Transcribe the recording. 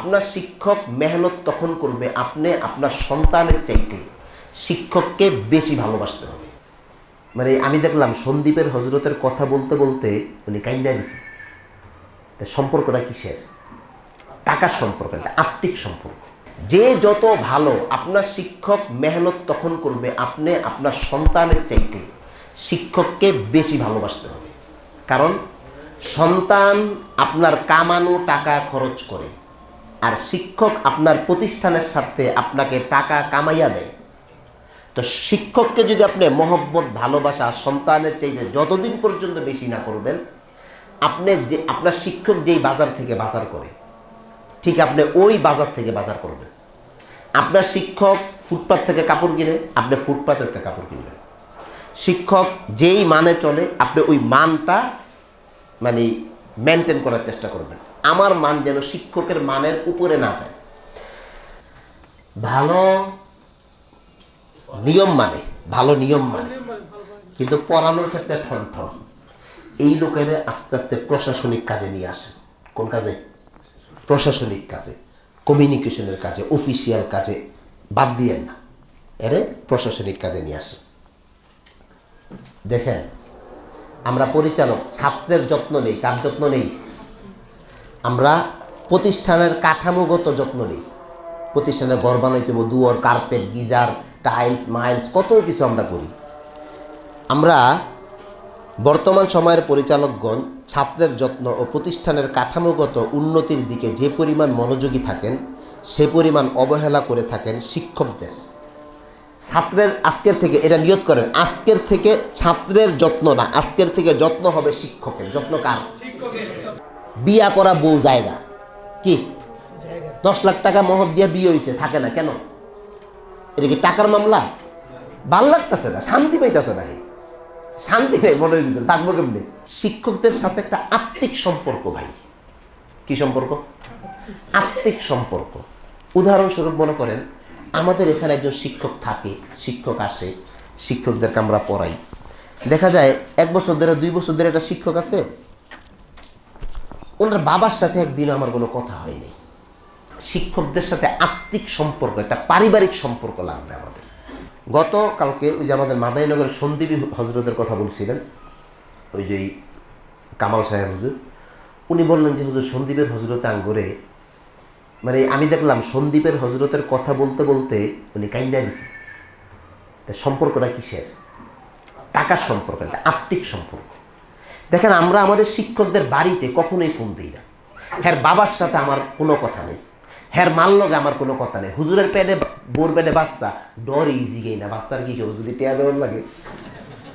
আপনার শিক্ষক মেহনত তখন করবে আপনি আপনার সন্তানের চাইতে শিক্ষককে বেশি ভালোবাসতে হবে। মানে আমি দেখলাম সন্দীপের হজরতের কথা বলতে বলতে উনি কাইন্দা দিছে। তা সম্পর্কটা কিসের? টাকার সম্পর্ক আত্মিক সম্পর্ক। যে যত ভালো আপনার শিক্ষক মেহনত তখন করবে আপনি আপনার সন্তানের চাইতে শিক্ষককে বেশি ভালোবাসতে হবে। কারণ সন্তান আপনার কামানো টাকা খরচ করে। আর শিক্ষক আপনার প্রতিষ্ঠানের স্বার্থে আপনাকে টাকা কামাইয়া দেয়। তো শিক্ষককে যদি আপনি মহব্বত, ভালোবাসা, সন্তানের চাইতে যতদিন পর্যন্ত বেশি না করবেন, আপনি যে, আপনার শিক্ষক যেই বাজার থেকে বাজার করে, ঠিক আপনি ওই বাজার থেকে বাজার করবেন। আপনার শিক্ষক ফুটপাথ থেকে কাপড় কিনে, আপনি ফুটপাথের থেকে কাপড় কিনবেন। শিক্ষক যেই মানে চলে, আপনি ওই মানটা মানে মেনটেন করার চেষ্টা করবেন। আমার মান যেন শিক্ষকের মানের উপরে না যায়। ভালো নিয়ম মানে ভালো নিয়ম মানে। কিন্তু পড়ানোর ক্ষেত্রে ঠন ঠন। এই লোকেরা আস্তে আস্তে প্রশাসনিক কাজে নিয়ে আসেন কোন কাজে? প্রশাসনিক কাজে। কমিউনিকেশনের কাজে, অফিসিয়াল কাজে। বাদ দিয়েন না। এরে প্রশাসনিক কাজে নিয়ে আসেন দেখেন আমরা পরিচালক, ছাত্রের যত্ন নেই, কার যত্ন নেই? আমরা প্রতিষ্ঠানের কাঠামোগত যত্ন নেই। প্রতিষ্ঠানের ঘর বানাইতে দুয়ার, কার্পেট, গিজার, টাইলস, মাইলস, কত কিছু আমরা করি। আমরা বর্তমান সময়ের পরিচালকগণ, ছাত্রের যত্ন ও প্রতিষ্ঠানের কাঠামোগত উন্নতির দিকে যে পরিমাণ মনোযোগী থাকেন, সে পরিমাণ অবহেলা করে থাকেন শিক্ষকদের। ছাত্রের আজকের থেকে এটা নিয়ত করেন, আজকের থেকে ছাত্রের যত্ন না, আজকের থেকে যত্ন হবে শিক্ষকের, যত্ন কার? বিয়া করা বউ জায়গা কি? দশ লাখ টাকা মহৎ দিয়ে বিয়ে হয়েছে থাকে না, কেন? এটা কি টাকার মামলা? ভালো লাগতেছে না, শান্তি পাইতেছে না। শান্তি নেই মনের ভিতরে, থাকব কেমনি? শিক্ষকদের সাথে একটা আত্মিক সম্পর্ক ভাই। কি সম্পর্ক? আত্মিক সম্পর্ক। উদাহরণস্বরূপ মনে করেন আমাদের এখানে একজন শিক্ষক থাকে, শিক্ষক আসে, শিক্ষকদেরকে আমরা পড়াই। দেখা যায় এক বছর ধরে, দুই বছর ধরে একটা শিক্ষক আছে। ওনার বাবার সাথে একদিন আমার কোনো কথা হয়নি। শিক্ষকদের সাথে আত্মিক সম্পর্ক, একটা পারিবারিক সম্পর্ক লাগবে আমাদের। গতকালকে ওই যে আমাদের মাদাইনগরের সন্দীপী হজরতের কথা বলছিলেন, ওই যে কামাল সাহেব হুজুর, উনি বললেন যে, হুজুর, সন্দীপের হজরতে আঙ্গরে মানে আমি দেখলাম সন্দীপের হজরতের কথা বলতে বলতে উনি কাইন্দা দিছে। তা সম্পর্কটা কিসের? টাকার সম্পর্ক, একটা আত্মিক সম্পর্ক। দেখেন, আমরা আমাদের শিক্ষকদের বাড়িতে কখনোই ফোন দিই না। হ্যার বাবার সাথে আমার কোনো কথা নেই। হ্যার মাল লগে আমার কোনো কথা নেই। হুজুরের পেটে, বোর পেটে বাচ্চা, ডর ইজি গেই না। বাচ্চার কি যদি টেয়া দেওয়ার লাগে।